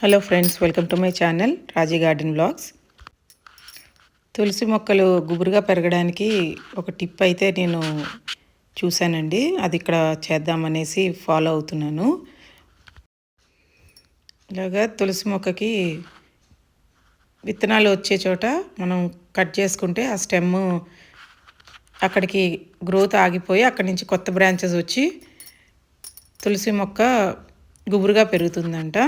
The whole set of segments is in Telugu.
Hello friends welcome to my channel Raji garden blogs తులసి మొక్కలు గుబురుగా పెరగడానికి ఒక టిప్ అయితే నేను చూశానండి. అది ఇక్కడ చేద్దామనేసి ఫాలో అవుతున్నాను. ఇలాగా తులసి మొక్కకి విత్తనాలు వచ్చే చోట మనం కట్ చేసుకుంటే ఆ స్టెమ్ అక్కడికి గ్రోత్ ఆగిపోయి అక్కడి నుంచి కొత్త బ్రాంచెస్ వచ్చి తులసి మొక్క గుబురుగా పెరుగుతుందంట.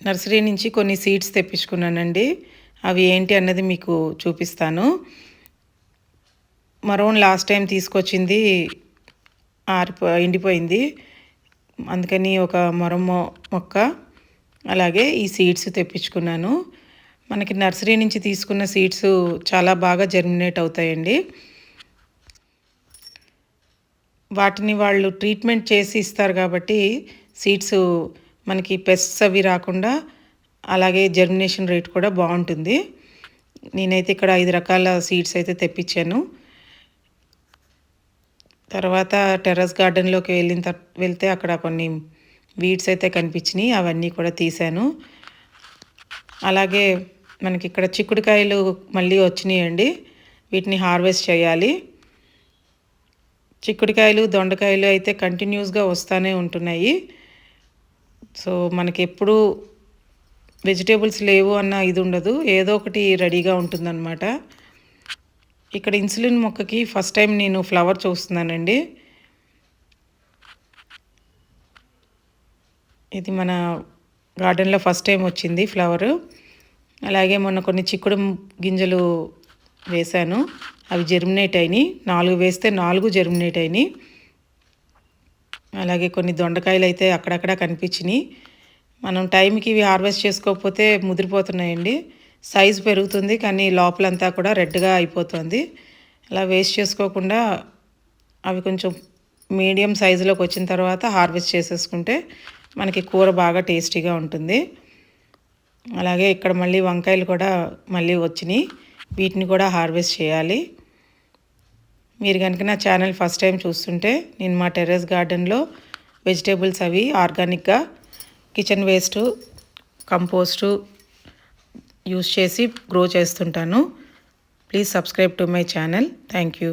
నర్సరీ నుంచి కొన్ని సీడ్స్ తెప్పించుకున్నానండి. అవి ఏంటి అన్నది మీకు చూపిస్తాను. మరోన్ లాస్ట్ టైం తీసుకొచ్చింది ఆరిపో ఎండిపోయింది. అందుకని ఒక మరం మొక్క అలాగే ఈ సీడ్స్ తెప్పించుకున్నాను. మనకి నర్సరీ నుంచి తీసుకున్న సీడ్స్ చాలా బాగా జర్మినేట్ అవుతాయండి. వాటిని వాళ్ళు ట్రీట్మెంట్ చేసి ఇస్తారు కాబట్టి సీడ్స్ మనకి పెస్ట్స్ అవి రాకుండా అలాగే జర్మినేషన్ రేట్ కూడా బాగుంటుంది. నేనైతే ఇక్కడ ఐదు రకాల సీడ్స్ అయితే తెప్పించాను. తర్వాత టెర్రస్ గార్డెన్లోకి వెళ్ళిన వెళ్తే అక్కడ కొన్ని వీడ్స్ అయితే కనిపించినాయి. అవన్నీ కూడా తీశాను. అలాగే మనకి ఇక్కడ చిక్కుడుకాయలు మళ్ళీ వచ్చినాయండి. వీటిని హార్వెస్ట్ చేయాలి. చిక్కుడుకాయలు దొండకాయలు అయితే కంటిన్యూస్గా వస్తూనే ఉంటున్నాయి. సో మనకి ఎప్పుడు వెజిటేబుల్స్ లేవు అన్న ఇది ఉండదు ఏదో ఒకటి రెడీగా ఉంటుందన్నమాట. ఇక్కడ ఇన్సులిన్ మొక్కకి ఫస్ట్ టైం నేను ఫ్లవర్ చూస్తున్నానండి. ఇది మన గార్డెన్లో ఫస్ట్ టైం వచ్చింది ఫ్లవర్. అలాగే మొన్న కొన్ని చిక్కుడు గింజలు వేశాను. అవి జెర్మినేట్ అయినాయి. నాలుగు వేస్తే నాలుగు జెర్మినేట్ అయినాయి. అలాగే కొన్ని దొండకాయలు అయితే అక్కడక్కడ కనిపించినాయి. మనం టైంకి ఇవి హార్వెస్ట్ చేసుకోకపోతే ముదిరిపోతున్నాయండి. సైజు పెరుగుతుంది కానీ లోపలంతా కూడా రెడ్గా అయిపోతుంది. అలా వేస్ట్ చేసుకోకుండా అవి కొంచెం మీడియం సైజులోకి వచ్చిన తర్వాత హార్వెస్ట్ చేసేసుకుంటే మనకి కూర బాగా టేస్టీగా ఉంటుంది. అలాగే ఇక్కడ మళ్ళీ వంకాయలు కూడా మళ్ళీ వచ్చినాయి. వీటిని కూడా హార్వెస్ట్ చేయాలి. మీరు కనుక నా ఛానల్ ఫస్ట్ టైం చూస్తుంటే నేను మా టెర్రస్ గార్డెన్లో వెజిటేబుల్స్ అవి ఆర్గానిక్గా కిచెన్ వేస్ట్ కంపోస్టు యూస్ చేసి గ్రో చేస్తుంటాను. Please subscribe to my channel. Thank you.